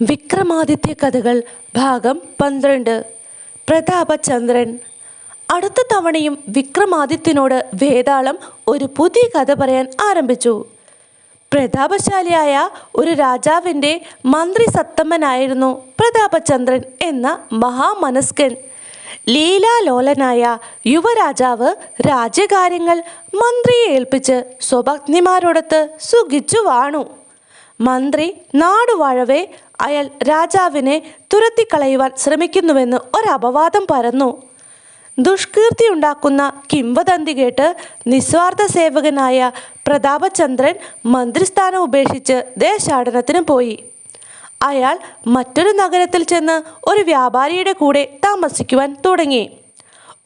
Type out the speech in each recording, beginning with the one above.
വിക്രമാദിത്യ കഥകൾ ഭാഗം പന്ത്രണ്ട്. പ്രതാപചന്ദ്രൻ അടുത്ത തവണയും വിക്രമാദിത്യനോട് വേതാളം ഒരു പുതിയ കഥ പറയാൻ ആരംഭിച്ചു. പ്രതാപശാലിയായ ഒരു രാജാവിന്റെ മന്ത്രി സത്തമ്മനായിരുന്നു പ്രതാപചന്ദ്രൻ എന്ന മഹാമനസ്കൻ. ലീലാലോലനായ യുവരാജാവ് രാജ്യകാര്യങ്ങൾ മന്ത്രിയെ ഏൽപ്പിച്ച് സ്വഭഗ്നിമാരോടൊത്ത് സുഖിച്ചു വാണു. മന്ത്രി നാടുവാഴവേ അയാൾ രാജാവിനെ തുരത്തിക്കളയുവാൻ ശ്രമിക്കുന്നുവെന്ന് ഒരപവാദം പരന്നു. ദുഷ്കീർത്തിയുണ്ടാക്കുന്ന കിംവദന്തി കേട്ട് നിസ്വാർത്ഥ സേവകനായ പ്രതാപചന്ദ്രൻ മന്ത്രിസ്ഥാനം ഉപേക്ഷിച്ച് ദേശാടനത്തിന് പോയി. അയാൾ മറ്റൊരു നഗരത്തിൽ ചെന്ന് ഒരു വ്യാപാരിയുടെ കൂടെ താമസിക്കുവാൻ തുടങ്ങി.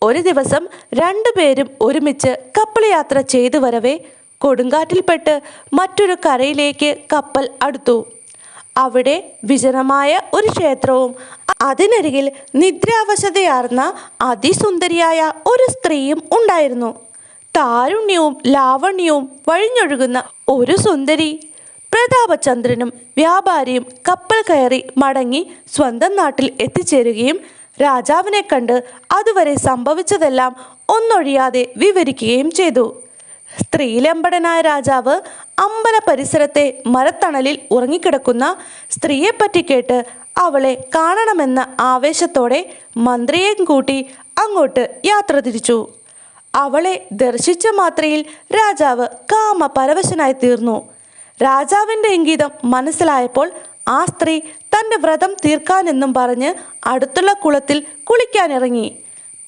ഒരു ദിവസം രണ്ടുപേരും ഒരുമിച്ച് കപ്പൽ യാത്ര ചെയ്തു വരവേ കൊടുങ്കാറ്റിൽപ്പെട്ട് മറ്റൊരു കരയിലേക്ക് കപ്പൽ അടുത്തു. അവിടെ വിജനമായ ഒരു ക്ഷേത്രവും അതിനരികിൽ നിദ്രാവശതയാർന്ന അതിസുന്ദരിയായ ഒരു സ്ത്രീയും ഉണ്ടായിരുന്നു. താരുണ്യവും ലാവണ്യവും വഴിഞ്ഞൊഴുകുന്ന ഒരു സുന്ദരി പ്രതാപചന്ദ്രനും വ്യാപാരിയും കപ്പൽ കയറി മടങ്ങി സ്വന്തം നാട്ടിൽ എത്തിച്ചേരുകയും രാജാവിനെ കണ്ട് അതുവരെ സംഭവിച്ചതെല്ലാം ഒന്നൊഴിയാതെ വിവരിക്കുകയും ചെയ്തു. സ്ത്രീലമ്പടനായ രാജാവ് അമ്പല പരിസരത്തെ മരത്തണലിൽ ഉറങ്ങിക്കിടക്കുന്ന സ്ത്രീയെപ്പറ്റി കേട്ട് അവളെ കാണണമെന്ന ആവേശത്തോടെ മന്ത്രിയെയും കൂട്ടി അങ്ങോട്ട് യാത്ര തിരിച്ചു. അവളെ ദർശിച്ച മാത്രയിൽ രാജാവ് കാമ പരവശനായി തീർന്നു. രാജാവിന്റെ ഇംഗിതം മനസ്സിലായപ്പോൾ ആ സ്ത്രീ തന്റെ വ്രതം തീർക്കാനെന്നും പറഞ്ഞ് അടുത്തുള്ള കുളത്തിൽ കുളിക്കാനിറങ്ങി.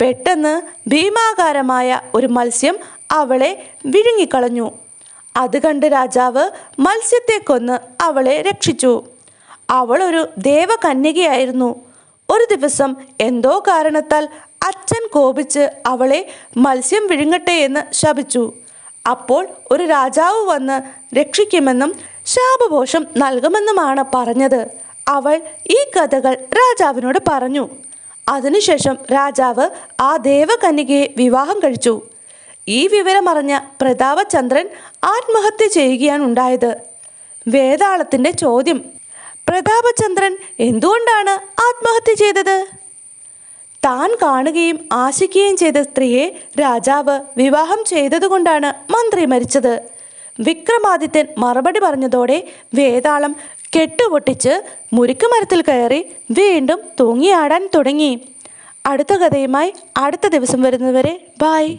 പെട്ടെന്ന് ഭീമാകാരമായ ഒരു മത്സ്യം അവളെ വിഴുങ്ങിക്കളഞ്ഞു. അത് കണ്ട് രാജാവ് മത്സ്യത്തെ കൊന്ന് അവളെ രക്ഷിച്ചു. അവൾ ഒരു ദേവകന്യകയായിരുന്നു. ഒരു ദിവസം എന്തോ കാരണത്താൽ അച്ഛൻ കോപിച്ച് അവളെ മത്സ്യം വിഴുങ്ങട്ടെ എന്ന് ശപിച്ചു. അപ്പോൾ ഒരു രാജാവ് വന്ന് രക്ഷിക്കുമെന്നും ശാപഘോഷം നൽകുമെന്നുമാണ് പറഞ്ഞത്. അവൾ ഈ കഥകൾ രാജാവിനോട് പറഞ്ഞു. അതിനുശേഷം രാജാവ് ആ ദേവകന്യകയെ വിവാഹം കഴിച്ചു. ഈ വിവരമറിഞ്ഞ പ്രതാപചന്ദ്രൻ ആത്മഹത്യ ചെയ്യുകയാണ് ഉണ്ടായത് വേതാളത്തിന്റെ ചോദ്യം പ്രതാപചന്ദ്രൻ എന്തുകൊണ്ടാണ് ആത്മഹത്യ ചെയ്തത്? താൻ കാണുകയും ആശിക്കുകയും ചെയ്ത സ്ത്രീയെ രാജാവ് വിവാഹം ചെയ്തതുകൊണ്ടാണ് മന്ത്രി മരിച്ചത്. വിക്രമാദിത്യൻ മറുപടി പറഞ്ഞതോടെ വേതാളം കെട്ടുപൊട്ടിച്ച് മുരിക്ക് മരത്തിൽ കയറി വീണ്ടും തൂങ്ങിയാടാൻ തുടങ്ങി. അടുത്ത കഥയുമായി അടുത്ത ദിവസം വരുന്നവരെ ബായ്